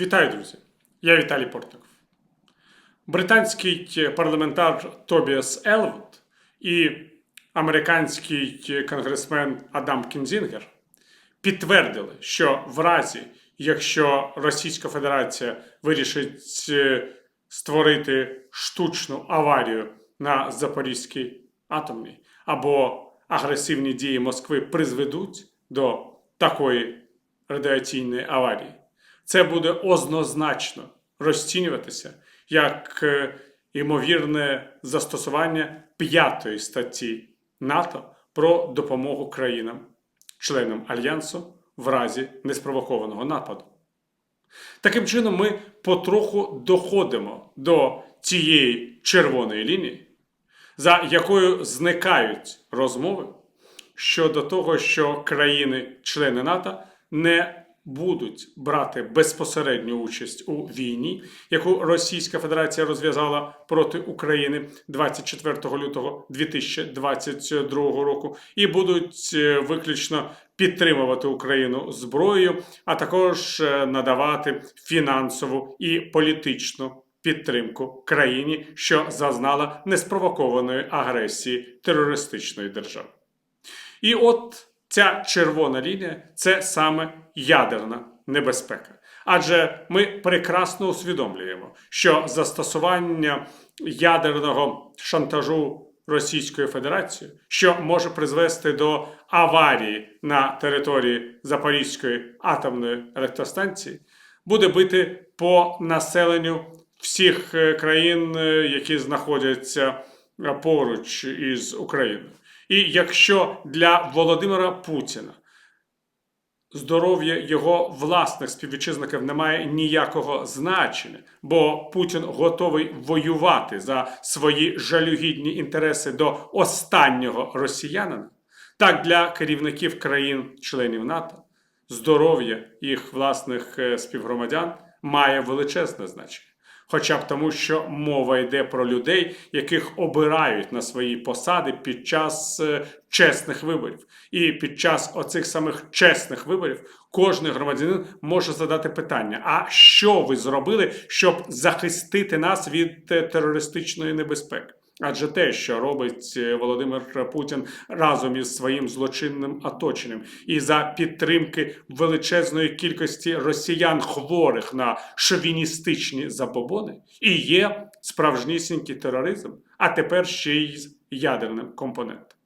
Вітаю, друзі! Я Віталій Портников. Британський парламентар Тобіас Елвуд і американський конгресмен Адам Кінзінгер підтвердили, що в разі, якщо Російська Федерація вирішить е, створити штучну аварію на Запорізькій атомній або агресивні дії Москви призведуть до такої радіаційної аварії, це буде однозначно розцінюватися як е, ймовірне застосування п'ятої статті НАТО про допомогу країнам, членам альянсу в разі неспровокованого нападу. Таким чином, ми потроху доходимо до цієї червоної лінії, за якою зникають розмови щодо того, що країни-члени НАТО не будуть брати безпосередню участь у війні, яку Російська Федерація розв'язала проти України 24 лютого 2022 року, і будуть е, виключно підтримувати Україну зброєю, а також е, надавати фінансову і політичну підтримку країні, що зазнала неспровокованої агресії терористичної держави. І от ця червона лінія це саме ядерна небезпека. Адже ми прекрасно усвідомлюємо, що застосування ядерного шантажу Російською Федерацією, що може призвести до аварії на території Запорізької атомної електростанції, буде бити по населенню всіх е, країн, е, які знаходяться е, поруч із Україною. І якщо для Володимира Путіна здоров'я його власних співвітчизників не має ніякого значення, бо Путін готовий воювати за свої жалюгідні інтереси до останнього росіянина, так для керівників країн-членів НАТО здоров'я їх власних е, співгромадян має величезне значення. Хоча б тому, що мова йде про людей, яких обирають на свої посади під час е, чесних виборів. І під час оцих самих чесних виборів кожен громадянин може задати питання: а що ви зробили, щоб захистити нас від е, терористичної небезпеки? Адже те, що робить е, Володимир Путін разом із своїм злочинним оточенням, і за підтримки величезної кількості росіян хворих на шовіністичні забобони, і є справжнісінький тероризм, а тепер ще й з ядерним компонентом.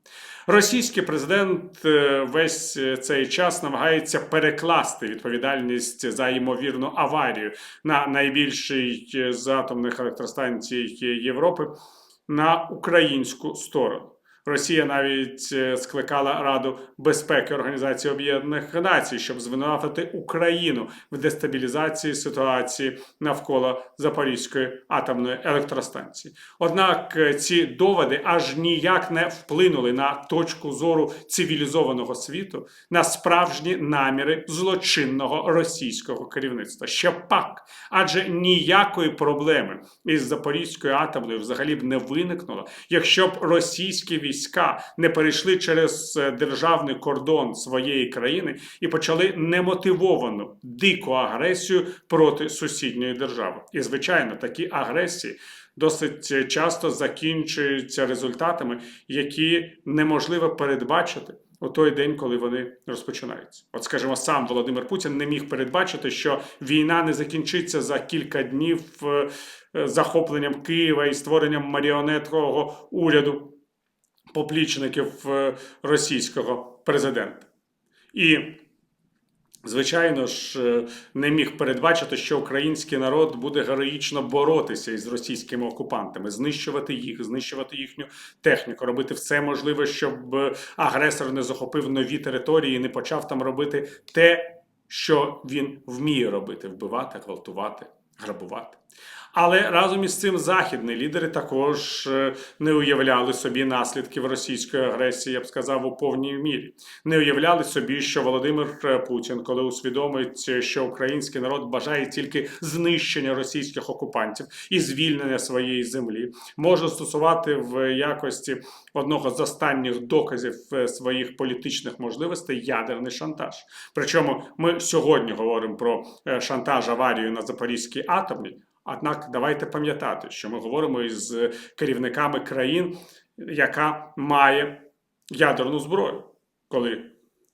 Російський президент е, весь цей час намагається перекласти відповідальність за ймовірну аварію на найбільший з атомних електростанцій Європи на українську сторону. Росія навіть е, скликала Раду безпеки Організації Об'єднаних Націй, щоб звинуватити Україну в дестабілізації ситуації навколо Запорізької атомної електростанції. Однак е, ці доводи аж ніяк не вплинули на точку зору цивілізованого світу, на справжні наміри злочинного російського керівництва. Ще пак, адже ніякої проблеми із Запорізькою атомною взагалі б не виникнуло, якщо б російські війська не перейшли через е, державний кордон своєї країни і почали немотивовану дику агресію проти сусідньої держави. І звичайно, такі агресії. Досить часто закінчуються результатами, які неможливо передбачити у той день, коли вони розпочинаються. От, скажімо, сам Володимир Путін не міг передбачити, що війна не закінчиться за кілька днів е, е, захопленням Києва і створенням маріонеткового уряду поплічників е, російського президента. І, звичайно ж, е, не міг передбачити, що український народ буде героїчно боротися із російськими окупантами, знищувати їх, знищувати їхню техніку, робити все можливе, щоб е, агресор не захопив нові території і не почав там робити те, що він вміє робити: вбивати, гвалтувати, грабувати. Але разом із цим західні лідери також е, не уявляли собі наслідків російської агресії, я б сказав, у повній мірі. Не уявляли собі, що Володимир е, Путін, коли усвідомить, е, що український народ бажає тільки знищення російських окупантів і звільнення своєї землі, може стосувати в якості одного з останніх доказів своїх політичних можливостей ядерний шантаж. Причому ми сьогодні говоримо про шантаж аварію на Запорізькій атомній. Однак давайте пам'ятати, що ми говоримо із керівниками країн, яка має ядерну зброю, коли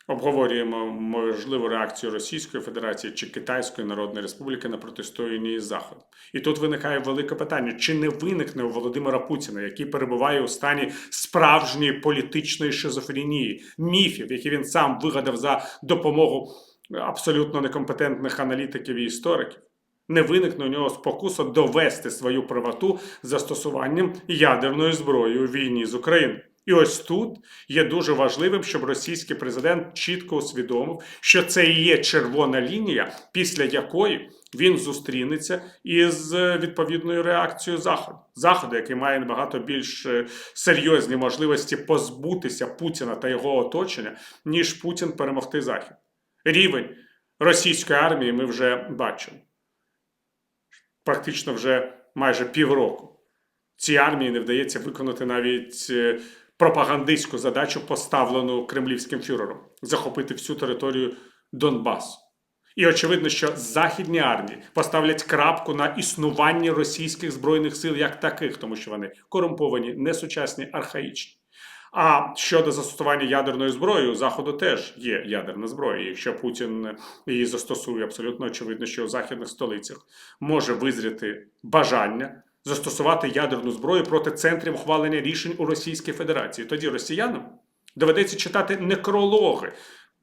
обговорюємо можливу реакцію Російської Федерації чи Китайської Народної Республіки на протистояння із Заходом. І тут виникає велике питання: чи не виникне у Володимира Путіна, який перебуває у стані справжньої політичної шизофренії, міфів, які він сам вигадав за допомогу абсолютно некомпетентних аналітиків і істориків? Не виникне у нього спокуса довести свою правоту застосуванням ядерної зброї у війні з Україною. І ось тут є дуже важливим, щоб російський президент чітко усвідомив, що це і є червона лінія, після якої він зустрінеться із е, відповідною реакцією Заходу. Заходу, який має набагато більш е, серйозні можливості позбутися Путіна та його оточення, ніж Путін перемогти Захід. Рівень російської армії ми вже бачимо. Практично вже майже півроку. Цій армії не вдається виконати навіть е, пропагандистську задачу, поставлену кремлівським фюрером захопити всю територію Донбасу. І очевидно, що західні армії поставлять крапку на існуванні російських збройних сил як таких, тому що вони корумповані, несучасні, архаїчні. А щодо застосування ядерної зброї, у заходу теж є ядерна зброя. Якщо Путін її застосує, абсолютно очевидно, що у західних столицях може визріти бажання застосувати ядерну зброю проти центрів ухвалення рішень у Російській Федерації. Тоді росіянам доведеться читати некрологи,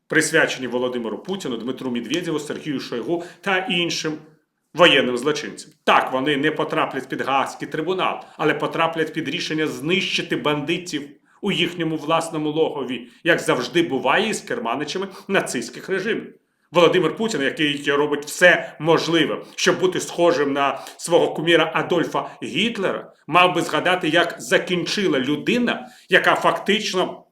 присвячені Володимиру Путіну, Дмитру Медведєву, Сергію Шойгу та іншим воєнним злочинцям. Так, вони не потраплять під Гаазький трибунал, але потраплять під рішення знищити бандитів у їхньому власному логові, як завжди буває із керманичами нацистських режимів. Володимир Путін, який робить все можливе, щоб бути схожим на свого куміра Адольфа Гітлера, мав би згадати, як закінчила людина, яка фактично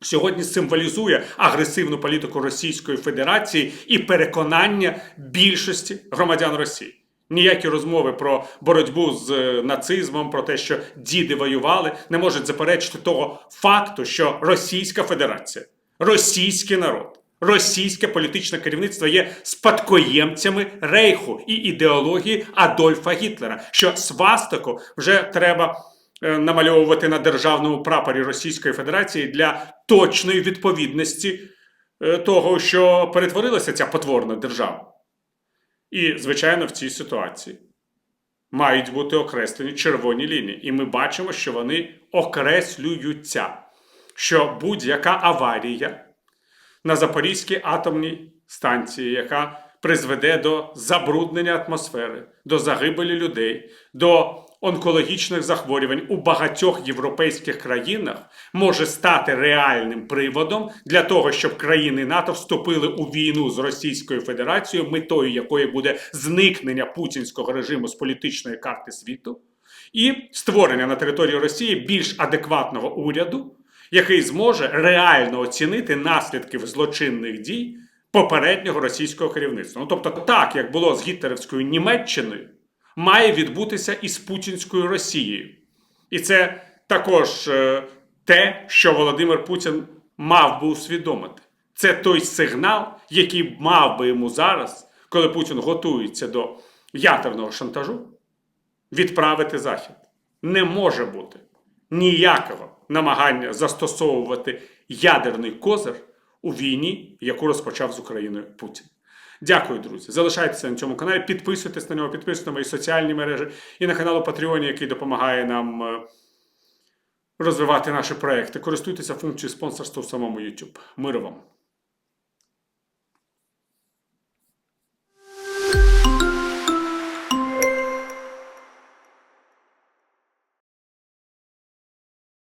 сьогодні символізує агресивну політику Російської Федерації і переконання більшості громадян Росії. Ніякі розмови про боротьбу з е, нацизмом, про те, що діди воювали, не можуть заперечити того факту, що Російська Федерація, російський народ, російське політичне керівництво є спадкоємцями рейху і ідеології Адольфа Гітлера. Що свастику вже треба е, намальовувати на державному прапорі Російської Федерації для точної відповідності е, того, що перетворилася ця потворна держава. І, звичайно, в цій ситуації мають бути окреслені червоні лінії. І ми бачимо, що вони окреслюються, що будь-яка аварія на Запорізькій атомній станції, яка призведе до забруднення атмосфери, до загибелі людей, до онкологічних захворювань у багатьох європейських країнах, може стати реальним приводом для того, щоб країни НАТО вступили у війну з Російською Федерацією, метою якої буде зникнення путінського режиму з політичної карти світу, і створення на території Росії більш адекватного уряду який зможе реально оцінити наслідки злочинних дій попереднього російського керівництва. Ну тобто, так як було з гітлерівською Німеччиною, має відбутися і з путінською Росією. І це також е, те, що Володимир Путін мав би усвідомити. Це той сигнал, який мав би йому зараз, коли Путін готується до ядерного шантажу, відправити Захід. Не може бути ніякого намагання застосовувати ядерний козир у війні, яку розпочав з Україною Путін. Дякую, друзі. Залишайтеся на цьому каналі, підписуйтесь на нього, підписуйтесь на мої соціальні мережі і на канал Patreon, який допомагає нам е, розвивати наші проекти. Користуйтеся функцією спонсорства в самому YouTube. Миру вам!